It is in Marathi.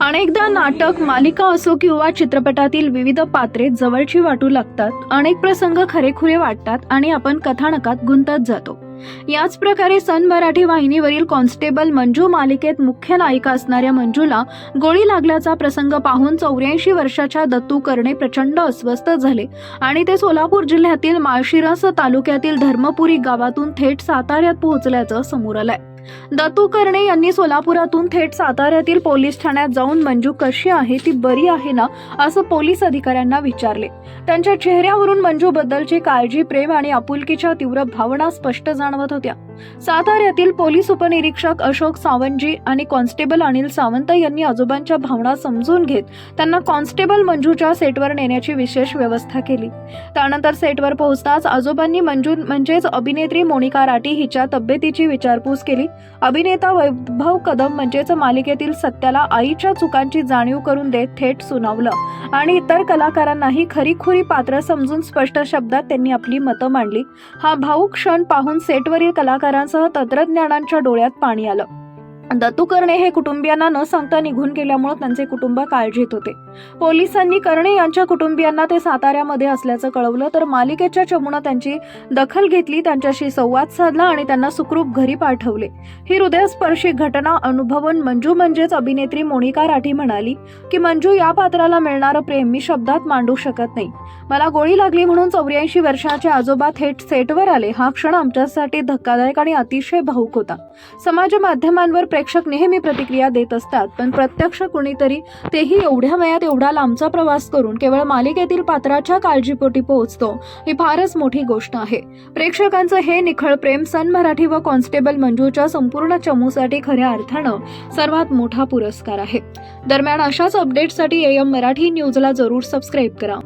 अनेकदा नाटक मालिका असो किंवा चित्रपटातील विविध पात्रे जवळची वाटू लागतात. अनेक प्रसंग खरेखुरे वाटतात आणि आपण कथानकात गुंतत जातो. याच प्रकारे सन मराठी वाहिनीवरील कॉन्स्टेबल मंजू मालिकेत मुख्य नायिका असणाऱ्या मंजूला गोळी लागल्याचा प्रसंग पाहून चौऱ्याऐंशी वर्षाच्या दत्तू करणे प्रचंड अस्वस्थ झाले आणि ते सोलापूर जिल्ह्यातील माळशिरस तालुक्यातील धर्मपुरी गावातून थेट साताऱ्यात पोहोचल्याचं समोर आलंय. दत्तू कर्णे यांनी सोलापुरातून थेट साताऱ्यातील पोलीस ठाण्यात जाऊन मंजू कशी आहे ती बरी आहे ना असं पोलीस अधिकाऱ्यांना विचारले. त्यांच्या चेहऱ्यावरून मंजू बद्दलची काळजी प्रेम आणि आपुलकीच्या तीव्र भावना स्पष्ट जाणवत होत्या. साताऱ्यातील पोलीस उपनिरीक्षक अशोक सावंतजी आणि कॉन्स्टेबल अनिल सावंत यांनी आजोबांच्या भावना समजून घेत त्यांना कॉन्स्टेबल मंजूच्या सेटवर नेण्याची विशेष व्यवस्था केली. त्यानंतर सेटवर पोहोचताच आजोबांनी मंजू म्हणजेच अभिनेत्री मोनिका राठी हिच्या तब्येतीची विचारपूस केली. अभिनेता वैभव कदम म्हणजेच मालिकेतील सत्याला आईच्या चुकांची जाणीव करून देत थेट सुनावलं आणि इतर कलाकारांनाही खरीखुरी पात्र समजून स्पष्ट शब्दात त्यांनी आपली मतं मांडली. हा भाऊ क्षण पाहून सेटवरील कलाकार कलाकारांसह तंत्रज्ञानांच्या डोळ्यात पाणी आलं. दत्तू कर्णे हे कुटुंबियांना न सांगता निघून गेल्यामुळे त्यांचे कुटुंब काळजीत होते. पोलिसांनी कर्णे यांच्या कुटुंबियांना ते साताऱ्यामध्ये असल्याचं कळवलं तर मालिकेच्या चमूनं त्यांची दखल घेतली त्यांच्याशी संवाद साधला आणि त्यांना सुखरूप घरी पाठवले. ही हृदयस्पर्शी घटना अनुभवून मंजू म्हणजेच अभिनेत्री मोनिका राठी म्हणाली की मंजू या पात्राला मिळणारं प्रेम मी शब्दात मांडू शकत नाही. मला गोळी लागली म्हणून चौऱ्याऐंशी वर्षाचे आजोबा थेट सेटवर आले. हा क्षण आमच्यासाठी धक्कादायक आणि अतिशय भाऊक होता. समाज माध्यमांवर प्रेक्षक नेहमी प्रतिक्रिया देत असतात पण प्रत्यक्ष कुणीतरी तेही एवढ्या वयात एवढा लांबचा प्रवास करून केवळ मालिकेतील पात्राच्या काळजीपोटी पोहोचतो ही फारच मोठी गोष्ट आहे. प्रेक्षकांचं हे निखळ प्रेम सन मराठी व कॉन्स्टेबल मंजूच्या संपूर्ण चमूसाठी खऱ्या अर्थानं सर्वात मोठा पुरस्कार आहे. दरम्यान अशाच अपडेटसाठी एम मराठी न्यूजला जरूर सबस्क्राईब करा.